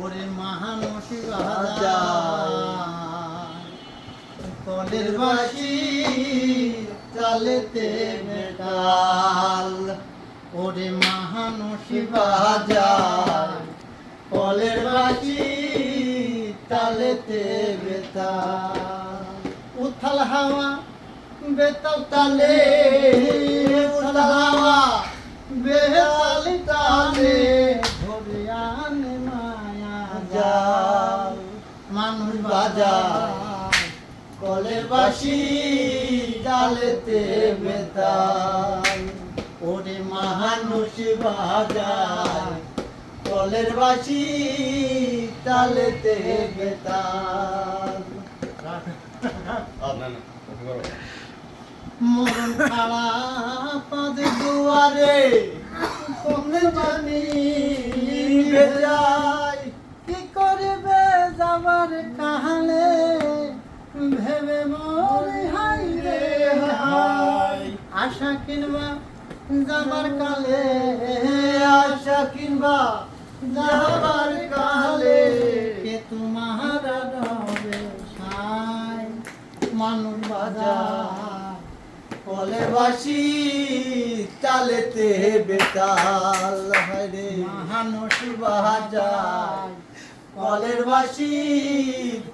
ওরে মহানসী কলের বাসি চালেতে মেটাল ওরে মহানসী বাজার কলের বাসি তালেতে বেতাল। উথাল হাওয়া বেতাল তালে, উথাল হাওয়া বেতাল তালে। মানুষ বাজার কলের বাসি ডালেতে বেতাল ওরে মহানুষ বাজার কলের বাসি তালেতে বেতাল খাড়া পাদে দুয়ারে কমে জানি যাবার কাহালে ভেবে মরে হাই রে আশা কিনবা যাবার কালে, আশা কিনবা যাবার কালে কে তোমার রবে সাই মানুষ বাজা কলে বাসি তালেতে বেতাল। হরে মহানস বাজার কলের বাসি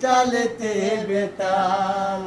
চালেতে বেতাল।